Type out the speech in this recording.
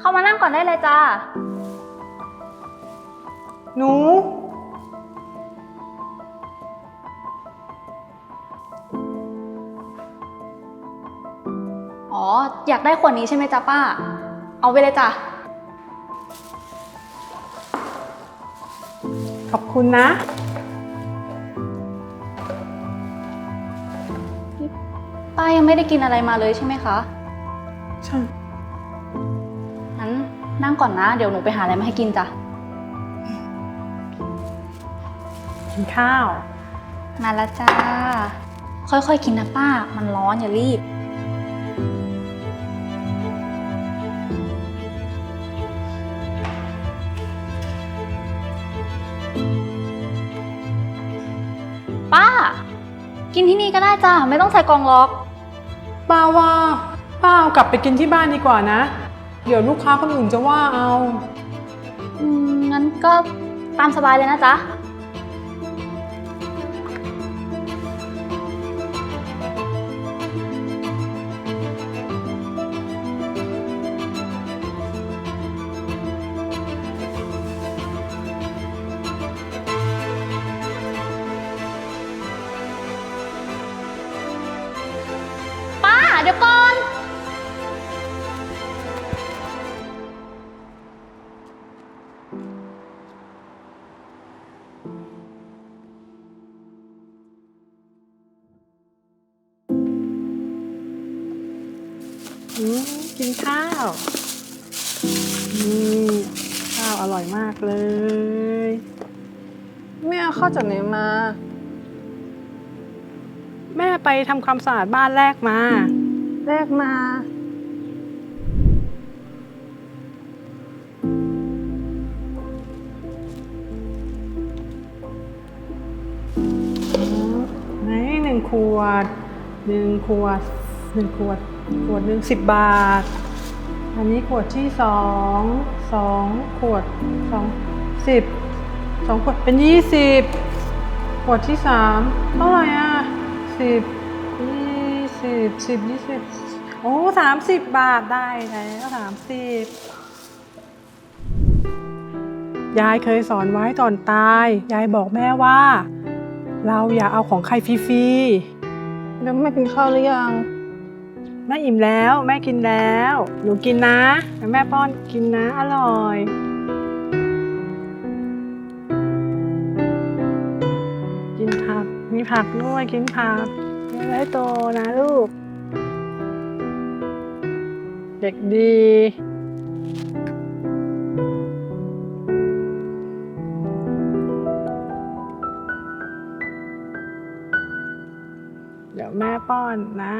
เข้ามานั่งก่อนได้เลยจ้า หนู อ๋อ อยากได้ขวดนี้ใช่ไหมจ๊ะป้า เอาไปเลยจ้ะ ขอบคุณนะ ป้ายังไม่ได้กินอะไรมาเลยใช่ไหมคะ ใช่งั้ นนั่งก่อนนะ เดี๋ยวหนูไปหาอะไรมาให้กินจ้ะ กินข้าว มาแล้วจ้า ค่อยๆกินนะป้า มันร้อนอย่ารีบ ป้า กินที่นี่ก็ได้จ้า ไม่ต้องใส่กล่องล็อก ป้าว่าป้าเอากลับไปกินที่บ้านดีกว่านะ เดี๋ยวลูกค้าคนอื่นจะว่าเอา อืมงั้นก็ตามสบายเลยนะจ๊ะ ป้าเดี๋ยวก่อน กินข้าว นี่ข้าวอร่อยมากเลย แม่เอาเข้าวจากไหนมา แม่ไปทำความสะอาดบ้านแรกมา แรกมา ไหนหนึ่งขวดหนึ่งขวดหนึ่งขวด ขวดหนึ่งสิบบาท อันนี้ขวดที่สองสองขวดสองสิบสองขวดเป็นยี่สิบขวดที่สามเท่าไหร่อะสิบยี่สิบสิบยี่สิบโอ้สามสิบบาทได้แล้วสามสิบยายเคยสอนไว้ตอนตาย ยายบอกแม่ว่า เราอย่าเอาของใครฟรีๆแล้วแม่กินข้าวหรือยัง แม่อิ่มแล้ว แม่กินแล้ว หนูกินนะแม่ป้อนกินนะ อร่อย กินผัก มีผักด้วยกินผักไว้โตนะลูก เด็กดีเดี๋ยวแม่ป้อนนะ